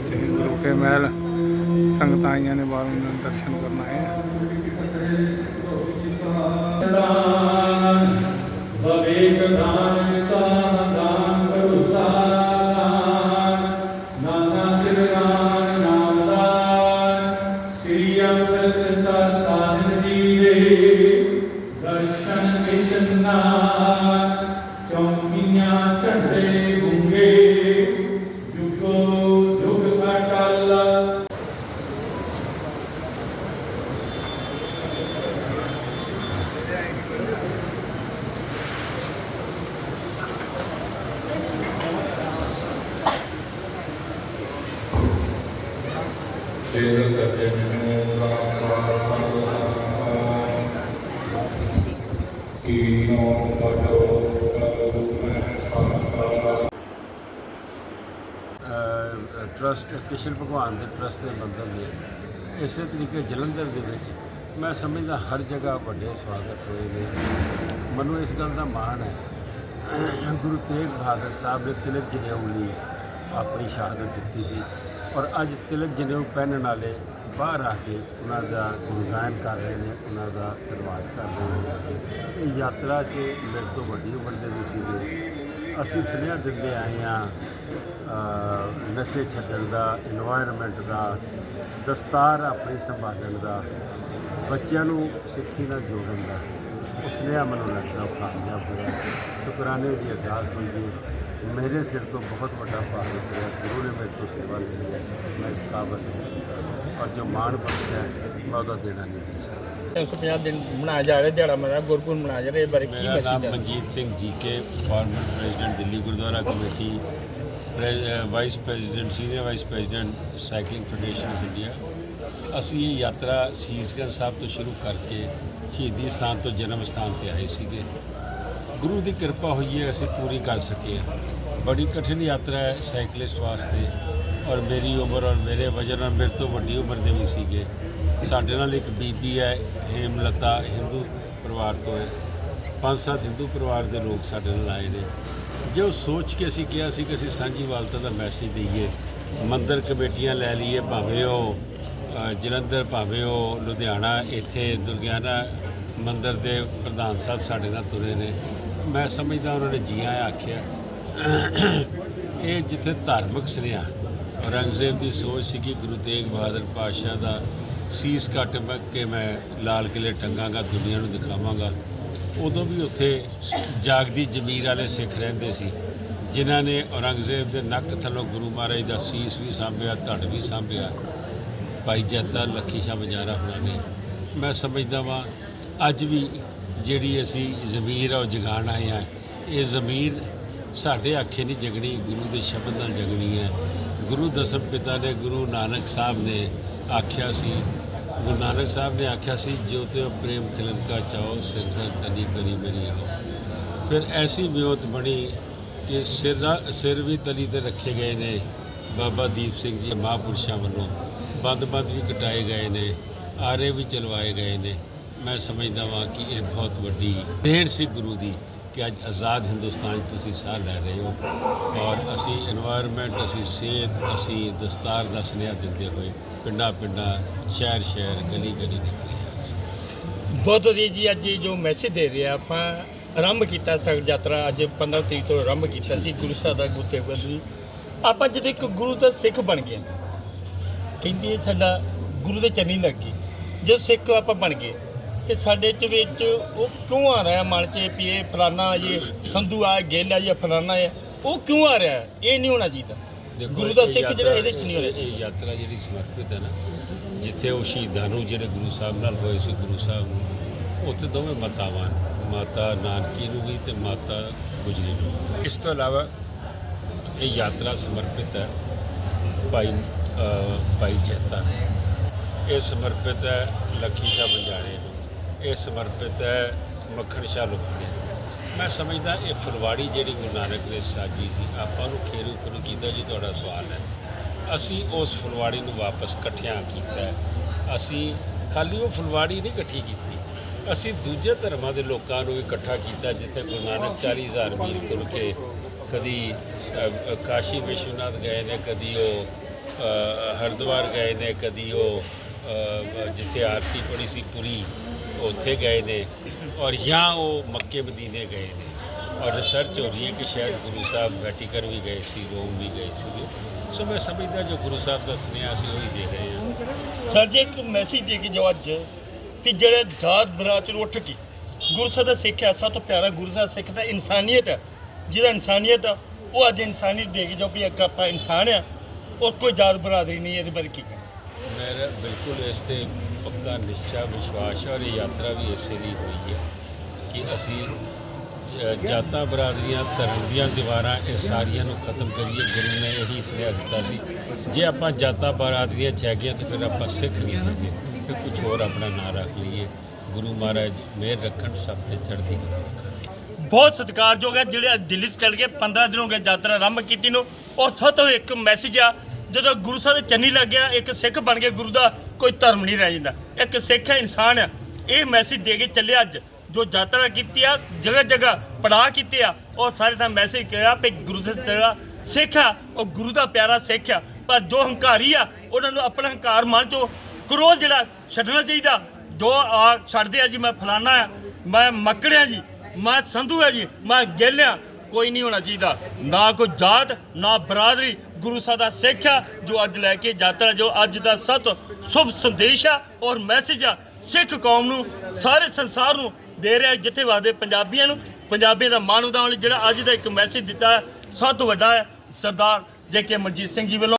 ਅੱਜ ਗੁਰੂ ਕੇ ਮਹਿਲ ਸੰਗਤਾਂ ਆਈਆਂ ਨੇ ਬਾਹਰੋਂ ਦੇ ਦਰਸ਼ਨ ਕਰਨ ਆਏ ਆ। ਟਰਸਟ ਕ੍ਰਿਸ਼ਨ ਭਗਵਾਨ ਦੇ ਟਰਸਟ ਦੇ ਮੰਦਰ ਨੇ ਇਸੇ ਤਰੀਕੇ ਜਲੰਧਰ ਦੇ ਵਿੱਚ ਮੈਂ ਸਮਝਦਾ ਹਰ ਜਗ੍ਹਾ ਵੱਡੇ ਸਵਾਗਤ ਹੋਏ ਨੇ। ਮੈਨੂੰ ਇਸ ਗੱਲ ਦਾ ਮਾਣ ਹੈ। ਗੁਰੂ ਤੇਗ ਬਹਾਦਰ ਸਾਹਿਬ ਨੇ ਤਿਲਕ ਜਨੇਊ ਲਈ ਆਪਣੀ ਸ਼ਹਾਦਤ ਦਿੱਤੀ ਸੀ। ਔਰ ਅੱਜ ਤਿਲਕ ਜਨੇਊ ਪਹਿਨਣ ਵਾਲੇ ਬਾਹਰ ਆ ਕੇ ਉਹਨਾਂ ਦਾ ਗੁਣਗਾਨ ਕਰ ਰਹੇ ਨੇ, ਉਹਨਾਂ ਦਾ ਧੰਨਵਾਦ ਕਰ ਰਹੇ ਨੇ। ਇਹ ਯਾਤਰਾ 'ਚ ਮੇਰੇ ਤੋਂ ਵੱਡੀ ਉਮਰ ਦੇ ਵੀ ਸੀਗੇ। ਅਸੀਂ ਸੁਨੇਹਾ ਦਿੰਦੇ ਆਏ ਆ ਨਸ਼ੇ ਛੱਡਣ ਦਾ এনवायरमेंट ਦਾ, ਦਸਤਾਰ ਆਪਣੀ ਸੰਭਾਲਣ ਦਾ, ਬੱਚਿਆਂ ਨੂੰ ਸਿੱਖੀ ਨਾਲ ਜੋੜਨ ਦਾ। ਉਸਨੇ ਮੈਨੂੰ ਲੱਗਦਾ ਕਾਮਯਾਬ ਹੋਇਆ। ਸ਼ੁਕਰਾਨੇ ਦੀ ਅਰਦਾਸ ਹੋਈ ਮੇਰੇ ਸਿਰ ਤੋਂ ਬਹੁਤ ਵੱਡਾ ਭਾਰ ਉਤਰਿਆ। ਗੁਰੂ ਨੇ ਮੇਰੇ ਤੋਂ ਸੇਵਾ ਲਈ ਹੈ। ਮੈਂ ਇਸ ਕਾਬਲ ਨਹੀਂ ਸੀ। ਔਰ ਜੋ ਮਾਣ ਬਖਸ਼ਿਆ ਹੈ, ਮੈਂ ਉਹਦਾ ਦੇਣਾ ਨਹੀਂ ਦੇ ਸਕਦਾ 350 ਦਿਨ ਮਨਾਇਆ ਜਾ ਰਿਹਾ ਦਿਹਾੜਾ ਮਨਾਇਆ ਗੁਰਪੁਰਬ ਮਨਾਇਆ ਜਾ ਰਿਹਾ ਇਹ ਬਾਰੇ ਕੀ ਮੇਰਾ ਨਾਮ ਮੈਸੇਜ ਹੈ? Manjit Singh GK former president Delhi Gurdwara committee vice president senior vice president cycling federation of India ਅਸੀਂ ਇਹ ਯਾਤਰਾ ਸੀਸਗੰਜ ਸਾਹਿਬ ਤੋਂ ਸ਼ੁਰੂ ਕਰਕੇ ਸ਼ਹੀਦੀ ਸਥਾਨ ਤੋਂ ਜਨਮ ਸਥਾਨ ਤੇ ਆਏ ਸੀਗੇ। ਗੁਰੂ ਦੀ ਕਿਰਪਾ ਹੋਈ ਹੈ, ਅਸੀਂ ਪੂਰੀ ਕਰ ਸਕੇ ਹਾਂ। ਬੜੀ ਕਠਿਨ ਯਾਤਰਾ ਹੈ ਸਾਈਕਲਿਸਟ ਵਾਸਤੇ, ਔਰ ਮੇਰੀ ਉਮਰ ਔਰ ਮੇਰੇ ਵਜਨ ਔਰ ਮੇਰੇ ਤੋਂ ਵੱਡੀ ਉਮਰ ਦੇ ਵੀ ਸੀਗੇ। ਸਾਡੇ ਨਾਲ ਇੱਕ ਬੀਬੀ ਹੈ, ਹੇਮਲਤਾ, ਹਿੰਦੂ ਪਰਿਵਾਰ ਤੋਂ ਹੈ। ਪੰਜ ਸੱਤ ਹਿੰਦੂ ਪਰਿਵਾਰ ਦੇ ਲੋਕ ਸਾਡੇ ਨਾਲ ਆਏ ਨੇ। ਜੋ ਸੋਚ ਕੇ ਅਸੀਂ ਕਿਹਾ ਸੀ ਕਿ ਅਸੀਂ ਸਾਂਝੀ ਵਾਲਤਾ ਦਾ ਮੈਸੇਜ ਦਈਏ, ਮੰਦਰ ਕਮੇਟੀਆਂ ਲੈ ਲਈਏ, ਭਾਵੇਂ ਉਹ ਜਲੰਧਰ, ਭਾਵੇਂ ਉਹ ਲੁਧਿਆਣਾ, ਇੱਥੇ ਦੁਰਗਿਆਨਾ ਮੰਦਰ ਦੇ ਪ੍ਰਧਾਨ ਸਾਹਿਬ ਸਾਡੇ ਨਾਲ ਤੁਰੇ ਨੇ। ਮੈਂ ਸਮਝਦਾ ਉਹਨਾਂ ਨੇ ਜੀ ਆਇਆਂ ਆਖਿਆ। ਇਹ ਜਿੱਥੇ ਧਾਰਮਿਕ ਸੁਨੇਹਾ, ਔਰੰਗਜ਼ੇਬ ਦੀ ਸੋਚ ਸੀ ਕਿ ਗੁਰੂ ਤੇਗ ਬਹਾਦਰ ਪਾਤਸ਼ਾਹ ਦਾ, ਸੀਸ ਕੱਟ ਮੈਂ ਕੇ ਮੈਂ ਲਾਲ ਕਿਲੇ ਟੰਗਾਂਗਾ, ਦੁਨੀਆ ਨੂੰ ਦਿਖਾਵਾਂਗਾ। ਉਦੋਂ ਵੀ ਉੱਥੇ ਜਾਗਦੀ ਜ਼ਮੀਰ ਵਾਲੇ ਸਿੱਖ ਰਹਿੰਦੇ ਸੀ, ਜਿਨ੍ਹਾਂ ਨੇ ਔਰੰਗਜ਼ੇਬ ਦੇ ਨੱਕ ਥੱਲੋਂ ਗੁਰੂ ਮਹਾਰਾਜ ਦਾ ਸੀਸ ਵੀ ਸਾਂਭਿਆ, ਧੜ ਵੀ ਸਾਂਭਿਆ। ਭਾਈ ਜੱਤਾ ਲੱਖੀ ਸ਼ਾਹ ਬਜਾਰਾ ਹੋਣਾ ਨੇ ਮੈਂ ਸਮਝਦਾ ਵਾਂ, ਅੱਜ ਵੀ ਜਿਹੜੀ ਅਸੀਂ ਜ਼ਮੀਰ ਆ, ਉਹ ਜਗਾਣ ਆਏ ਆ। ਇਹ ਜ਼ਮੀਰ ਸਾਡੇ ਆਖੇ ਨਹੀਂ ਜਗਣੀ, ਗੁਰੂ ਦੇ ਸ਼ਬਦ ਨਾਲ ਜਗਣੀ ਹੈ। ਗੁਰੂ ਦਸਮ ਪਿਤਾ ਨੇ, ਗੁਰੂ ਨਾਨਕ ਸਾਹਿਬ ਨੇ ਆਖਿਆ ਸੀ, ਗੁਰੂ ਨਾਨਕ ਸਾਹਿਬ ਨੇ ਆਖਿਆ ਸੀ, ਜੋ ਤੇ ਪ੍ਰੇਮ ਖਿਲਨ ਕਾ ਚਾਓ ਸਿਰ ਕਦੀ ਕਰੀ ਮੇਰੀ ਆਓ। ਫਿਰ ਐਸੀ ਵਿਉਤ ਬਣੀ ਕਿ ਸਿਰ ਸਿਰ ਵੀ ਤਲੀ ਤੇ ਰੱਖੇ ਗਏ ਨੇ। ਬਾਬਾ ਦੀਪ ਸਿੰਘ ਜੀ ਮਹਾਂਪੁਰਸ਼ਾਂ ਵੱਲੋਂ ਬੰਦ-ਬੰਦ ਵੀ ਕਟਾਏ ਗਏ ਨੇ, ਆਰੇ ਵੀ ਚਲਵਾਏ ਗਏ ਨੇ। ਮੈਂ ਸਮਝਦਾ ਵਾਂ ਕਿ ਇਹ ਬਹੁਤ ਵੱਡੀ ਦੇਣ ਸੀ ਗੁਰੂ ਦੀ ਕਿ ਅੱਜ ਆਜ਼ਾਦ ਹਿੰਦੁਸਤਾਨ 'ਚ ਤੁਸੀਂ ਸਾਹ ਲੈ ਰਹੇ ਹੋ ਔਰ ਅਸੀਂ এনवायरमेंट ਅਸੀਂ ਸਿਹਤ, ਅਸੀਂ ਦਸਤਾਰ ਦਾ ਸੁਨੇਹਾ ਦਿੰਦੇ ਹੋਏ ਪਿੰਡਾਂ ਪਿੰਡਾਂ ਸ਼ਹਿਰ ਸ਼ਹਿਰ ਗਲੀ ਗਲੀ ਨਿਕਲੇ ਬਹੁਤ ਵਧੀਆ ਜੀ, ਅੱਜ ਜੋ ਮੈਸੇਜ ਦੇ ਰਹੇ ਆਪਾਂ ਆਰੰਭ ਕੀਤਾ ਸਗਲ ਯਾਤਰਾ, ਅੱਜ 15 ਤਰੀਕ ਤੋਂ ਆਰੰਭ ਕੀਤਾ ਸੀ, ਗੁਰੂ ਸਾਹਿਬ ਦਾ ਗੁਰੂ ਬਦਲੀ ਆਪਾਂ ਜਦ ਇੱਕ ਗੁਰੂ ਦਾ ਸਿੱਖ ਬਣ ਗਿਆ ਕਹਿੰਦੀ ਸਾਡਾ ਗੁਰੂ ਦੇ ਚਰਨੀ ਲੱਗ ਗਈ। ਜਦ ਸਿੱਖ ਆਪਾਂ ਬਣ ਗਏ ਤੇ ਸਾਡੇ ਚ ਵਿੱਚ ਉਹ ਕਿਉਂ ਆ ਰਿਹਾ ਮਨ ਚ ਵੀ ਇਹ ਫਲਾਨਾ ਇਹ ਸੰਧੂ ਆ ਗਿੱਲ ਆ ਜਾਂ ਫਲਾਨਾ ਆ ਉਹ ਕਿਉਂ ਆ ਰਿਹਾ? ਇਹ ਨਹੀਂ ਹੋਣਾ ਚਾਹੀਦਾ। ਗੁਰੂ ਦਾ ਸਿੱਖ ਜਿਹੜਾ ਇਹਦੇ ਚ ਨਹੀਂ ਹੋਣਾ ਇਹ ਯਾਤਰਾ ਜਿਹੜੀ ਸਮਰਪਿਤ ਹੈ ਨਾ ਜਿੱਥੇ ਉਹ ਸ਼ਹੀਦਾਂ ਨੂੰ ਜਿਹੜੇ ਗੁਰੂ ਸਾਹਿਬ ਨਾਲ ਹੋਏ ਸੀ ਗੁਰੂ ਸਾਹਿਬ ਨੂੰ ਉੱਥੇ ਦੋਵੇਂ ਮਾਤਾਵਾਂ ਮਾਤਾ ਨਾਨਕੀ ਨੂੰ ਵੀ ਤੇ ਮਾਤਾ ਗੁਜਰੀ ਨੂੰ ਇਸ ਤੋਂ ਇਲਾਵਾ ਇਹ ਯਾਤਰਾ ਸਮਰਪਿਤ ਹੈ ਭਾਈ ਭਾਈ ਜੈਤਾ। ਇਹ ਸਮਰਪਿਤ ਹੈ ਲੱਖੀ ਸ਼ਾਹ ਬੰਜਾਰੇ ਨੂੰ। ਇਹ ਸਮਰਪਿਤ ਹੈ ਮੱਖਣ ਸ਼ਾਹ ਲੁਧਿਆਣੇ ਮੈਂ ਸਮਝਦਾ ਇਹ ਫੁਲਵਾੜੀ ਜਿਹੜੀ ਗੁਰੂ ਨਾਨਕ ਨੇ ਸਾਜੀ ਸੀ ਆਪਾਂ ਨੂੰ ਖੇਰੂ ਖੁਰੂ ਕੀਤਾ ਜੀ ਤੁਹਾਡਾ ਸਵਾਲ ਹੈ। ਅਸੀਂ ਉਸ ਫੁਲਵਾੜੀ ਨੂੰ ਵਾਪਸ ਇਕੱਠਿਆਂ ਕੀਤਾ ਅਸੀਂ ਖਾਲੀ ਉਹ ਫੁਲਵਾੜੀ ਨਹੀਂ ਇਕੱਠੀ ਕੀਤੀ। ਅਸੀਂ ਦੂਜੇ ਧਰਮਾਂ ਦੇ ਲੋਕਾਂ ਨੂੰ ਇਕੱਠਾ ਕੀਤਾ ਜਿੱਥੇ ਗੁਰੂ ਨਾਨਕ 40000 ਮੀਲ ਤੁਰ ਕੇ ਕਦੀ ਕਾਸ਼ੀ ਵਿਸ਼ਵਨਾਥ ਗਏ ਨੇ ਕਦੀ ਉਹ ਅ, ਹਰਿਦੁਆਰ ਗਏ ਨੇ ਕਦੀ ਉਹ ਜਿੱਥੇ ਆਰਤੀ ਪੜੀ ਸੀ ਪੂਰੀ। ਉੱਥੇ ਗਏ ਨੇ ਔਰ ਜਾਂ ਉਹ ਮੱਕੇ ਮਦੀਨੇ ਗਏ ਨੇ। ਔਰ ਰਿਸਰਚ ਹੋ ਰਹੀ ਹੈ ਕਿ ਸ਼ਾਇਦ ਗੁਰੂ ਸਾਹਿਬ ਵੈਟੀਕਨ ਵੀ ਗਏ ਸੀ ਰੋਮ ਵੀ ਗਏ ਸੀਗੇ। ਸੋ ਮੈਂ ਸਮਝਦਾ ਜੋ ਗੁਰੂ ਸਾਹਿਬ ਦਾ ਸੁਨੇਹਾ ਸੀ ਉਹੀ ਦੇ ਰਹੇ ਹਾਂ। ਸਰ ਜੀ ਇੱਕ ਮੈਸੇਜ ਦੇ ਕੇ ਜੋ ਅੱਜ ਕਿ ਜਿਹੜੇ ਜਾਤ ਬਰਾਤ ਨੂੰ ਉੱਠ ਕੇ ਗੁਰੂ ਸਾਹਿਬ ਦਾ ਸਿੱਖਿਆ ਸਭ ਤੋਂ ਪਿਆਰਾ ਗੁਰੂ ਸਾਹਿਬ ਸਿੱਖ ਦਾ ਇਨਸਾਨੀਅਤ ਹੈ। ਜਿਹਦਾ ਇਨਸਾਨੀਅਤ ਆ ਉਹ ਅੱਜ ਇਨਸਾਨੀਅਤ ਦੇ ਕੇ ਜੋ ਵੀ ਇੱਕ ਆਪਾਂ ਇਨਸਾਨ ਆ ਔਰ ਕੋਈ ਜਾਤ ਬਰਾਦਰੀ ਨਹੀਂ ਇਹਦੇ ਬਾਰੇ ਕੀ ਕਹਿਣਾ? ਮੇਰਾ ਬਿਲਕੁਲ ਇਸ ਤੇ ਪੱਕਾ ਨਿਸ਼ਚਾ ਵਿਸ਼ਵਾਸ ਹੈ ਔਰ ਇਹ ਯਾਤਰਾ ਵੀ ਇਸੇ ਲਈ ਹੋਈ ਹੈ ਕਿ ਅਸੀਂ ਜਾਤਾਂ ਬਰਾਦਰੀਆਂ, ਧਰਮ ਦੀਆਂ ਦੀਵਾਰਾਂ ਇਹ ਸਾਰੀਆਂ ਨੂੰ ਖਤਮ ਕਰੀਏ ਗੁਰੂ ਨੇ ਇਹੀ ਸੁਨੇਹਾ ਦਿੱਤਾ ਸੀ। ਜੇ ਆਪਾਂ ਜਾਤਾਂ ਬਰਾਦਰੀਆਂ ਚ ਹੈਗੇ ਤਾਂ ਫਿਰ ਆਪਾਂ ਸਿੱਖ ਨਹੀਂ ਹੈਗੇ, ਫਿਰ ਕੁਝ ਹੋਰ ਆਪਣਾ ਨਾਂ ਰੱਖ ਲਈਏ। ਗੁਰੂ ਮਹਾਰਾਜ ਮਿਹਰ ਰੱਖਣ, ਸਭ ਤੇ ਚੜ੍ਹਦੀ ਬਹੁਤ ਸਤਿਕਾਰਯੋਗ ਹੈ, ਜਿਹੜੇ ਅੱਜ ਦਿੱਲੀ ਤੋਂ ਚੱਲ ਗਏ 15 ਦਿਨ ਹੋ ਗਏ ਯਾਤਰਾ ਆਰੰਭ ਕੀਤੀ ਨੂੰ। ਔਰ ਸਭ ਤੋਂ ਇੱਕ ਮੈਸੇਜ ਆ, ਜਦੋਂ ਗੁਰੂ ਸਾਹਿਬ ਦੇ ਚੰਨੀ ਲੱਗਿਆ ਇੱਕ ਸਿੱਖ ਬਣ ਕੇ ਗੁਰੂ ਦਾ ਕੋਈ ਧਰਮ ਨਹੀਂ ਰਹਿ ਜਾਂਦਾ। ਇੱਕ ਸਿੱਖ ਹੈ ਇਨਸਾਨ ਆ, ਇਹ ਮੈਸੇਜ ਦੇ ਕੇ ਚੱਲਿਆ ਅੱਜ। ਜੋ ਯਾਤਰਾ ਕੀਤੀ ਆ, ਜਗ੍ਹਾ ਜਗ੍ਹਾ ਪੜਾਅ ਕੀਤੇ ਆ ਔਰ ਸਾਰੇ ਦਾ ਮੈਸੇਜ ਕਿਹਾ ਵੀ ਗੁਰੂ ਦੇ ਤੇਰਾ ਸਿੱਖ ਆ, ਉਹ ਗੁਰੂ ਦਾ ਪਿਆਰਾ ਸਿੱਖ ਆ। ਪਰ ਜੋ ਹੰਕਾਰੀ ਆ, ਉਹਨਾਂ ਨੂੰ ਆਪਣਾ ਹੰਕਾਰ ਮਨ ਚੋਂ। ਕਰੋਧ ਜਿਹੜਾ ਛੱਡਣਾ ਚਾਹੀਦਾ ਜੋ ਆ ਛੱਡਦੇ ਆ ਜੀ, ਮੈਂ ਫਲਾਨਾ ਆ, ਮੈਂ ਮੱਕੜਿਆ ਜੀ, ਮੈਂ ਸੰਧੂ ਆ ਜੀ, ਮੈਂ ਗੇਲਿਆ ਕੋਈ ਨਹੀਂ ਹੋਣਾ ਚਾਹੀਦਾ। ਨਾ ਕੋਈ ਜਾਤ ਨਾ ਬਰਾਦਰੀ। ਗੁਰੂ ਸਾਹਿਬ ਦਾ ਸਿੱਖ ਆ ਜੋ ਅੱਜ ਲੈ ਕੇ ਯਾਤਰਾ ਜੋ ਅੱਜ ਦਾ ਸਤ ਸ਼ੁਭ ਸੰਦੇਸ਼ ਆ ਔਰ ਮੈਸੇਜ ਆ ਸਿੱਖ ਕੌਮ ਨੂੰ ਸਾਰੇ ਸੰਸਾਰ ਨੂੰ ਦੇ ਰਿਹਾ ਜਿੱਥੇ ਵਾਦੇ ਪੰਜਾਬੀਆਂ ਨੂੰ। ਪੰਜਾਬੀਆਂ ਦਾ ਮਾਣ ਵਧਾਉਣ ਲਈ ਜਿਹੜਾ ਅੱਜ ਦਾ ਇੱਕ ਮੈਸੇਜ ਦਿੱਤਾ ਹੈ, ਸਭ ਤੋਂ ਵੱਡਾ ਹੈ ਸਰਦਾਰ ਜੇ ਕੇ ਮਨਜੀਤ ਸਿੰਘ ਜੀ ਵੱਲੋਂ।